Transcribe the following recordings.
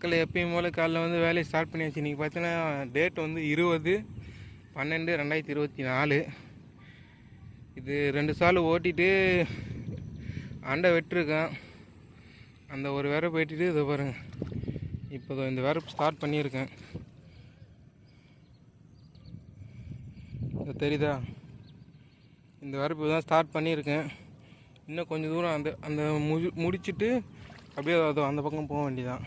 மக்கள் எப்பயும் போல் காலைல வந்து வேலையை ஸ்டார்ட் பண்ணியாச்சு. இன்றைக்கி பார்த்தீங்கன்னா டேட் வந்து இருபது பன்னெண்டு ரெண்டாயிரத்தி இருபத்தி நாலு. இது ரெண்டு சால் ஓட்டிட்டு அண்டை வெட்டிருக்கேன். அந்த ஒரு விரப்பு வெட்டிட்டு இதை பாருங்கள் இப்போ இந்த விரப்பு ஸ்டார்ட் பண்ணியிருக்கேன். தெரியுதா? இந்த வரப்பு தான் ஸ்டார்ட் பண்ணியிருக்கேன். இன்னும் கொஞ்சம் தூரம் அந்த அந்த முடி முடிச்சுட்டு அப்படியே அது அந்த பக்கம் போக வேண்டியதான்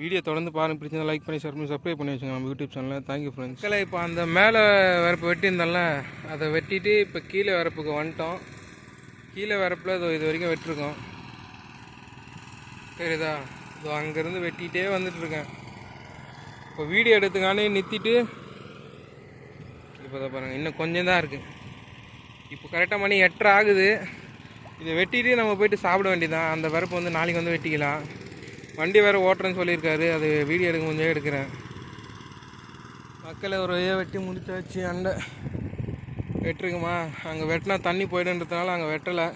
வீடியோ தொடர்ந்து பாருங்கள் பிடிச்சதை லைக் பண்ணி ஷேர் பண்ணி சப்ஸ்கிரைப் பண்ணி வச்சுங்க. நம்ம யூடியூப் சேனலில் தேங்க்யூ ஃப்ரெண்ட்ஸ் இல்லை இப்போ அந்த மேலே வரப்பு வெட்டியிருந்தோம்ல அதை வெட்டிட்டு இப்போ கீழே வரப்புக்கு வந்துட்டோம். கீழே வரப்பில் இது இது வரைக்கும் வெட்டிருக்கோம். சரிதா இதோ அங்கேருந்து வெட்டிகிட்டே வந்துட்டுருக்கேன் இப்போ வீடியோ எடுத்துக்கானே நிறுத்திட்டு இப்போ தான் பாருங்கள் இன்னும் கொஞ்சம் தான் இருக்குது இப்போ கரெக்டாக மணி எட்டரை ஆகுது. இதை வெட்டிட்டு நம்ம போயிட்டு சாப்பிட வேண்டியதான் அந்த வரப்பு வந்து நாளைக்கு வந்து வெட்டிக்கலாம். வண்டி வேறு ஓட்டுறேன்னு சொல்லியிருக்காரு. அது வீடியோ எடுக்க முடிஞ்சே எடுக்கிறேன். மக்களை ஒரு வழியாக வெட்டி முடிச்சாச்சு அண்டை. வெட்டுருக்குமா? அங்கே வெட்டினா தண்ணி போயிடுன்றதுனால அங்கே வெட்டலை.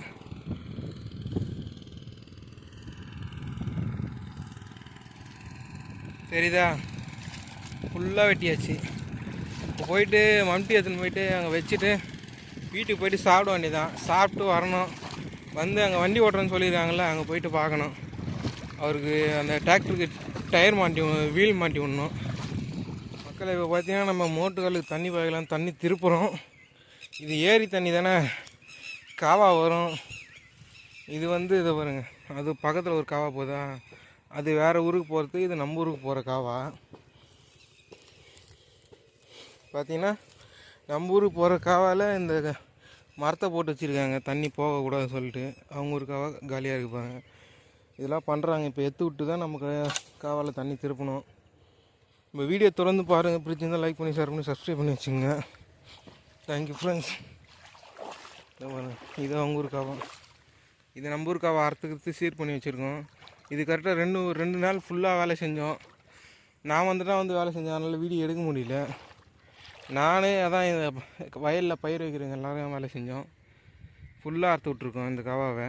தெரியுதா ஃபுல்லாக வெட்டியாச்சு. இப்போ போயிட்டு மம்டி எடுத்துன்னு போயிட்டு அங்கே வச்சுட்டு வீட்டுக்கு போயிட்டு சாப்பிட வேண்டியதான் சாப்பிட்டு வரணும். வந்து அங்கே வண்டி ஓட்டுறேன்னு சொல்லியிருக்காங்கல்ல அங்கே போயிட்டு பார்க்கணும். அவருக்கு அந்த டிராக்டருக்கு டயர் மாட்டி வீல் மாட்டி விடணும். மக்களை இப்போ பார்த்தீங்கன்னா நம்ம மோட்டுகளுக்கு தண்ணி பாய்க்கலாம் தண்ணி திருப்புறோம். இது ஏரி தண்ணி தானே காவா வரும். இது வந்து இதை பாருங்க அது பக்கத்தில் ஒரு காவா போதா? அது வேறு ஊருக்கு போகிறது இது நம்ம ஊருக்கு போகிற காவா. பார்த்தீங்கன்னா நம்ம ஊருக்கு போகிற காவால் இந்த மரத்தை போட்டு வச்சுருக்காங்க தண்ணி போகக்கூடாதுன்னு சொல்லிட்டு. அவங்க ஒரு காவா காலியாக இருக்கு இதெல்லாம் பண்ணுறாங்க இப்போ எத்து விட்டு தான் நமக்கு காவால் தண்ணி திருப்பணும். இப்போ வீடியோ தொடர்ந்து பாருங்கள் பிடிச்சிருந்தால் லைக் பண்ணி ஷேர் பண்ணி சப்ஸ்கிரைப் பண்ணி வச்சுங்க தேங்க்யூ ஃப்ரெண்ட்ஸ் இது அவங்க ஊர் காவா. இது நம்ம ஊர் காவா அறுத்துக்கிறது சீர் பண்ணி வச்சுருக்கோம். இது கரெக்டாக ரெண்டு ரெண்டு நாள் ஃபுல்லாக வேலை செஞ்சோம். நான் வந்துட்டா வந்து வேலை செஞ்சேன். அதனால் வீடியோ எடுக்க முடியல. நானே அதான் இந்த வயலில் பயிர் வைக்கிறவங்க எல்லோரும் வேலை செஞ்சோம். ஃபுல்லாக அறுத்து விட்ருக்கோம் இந்த கவாவை.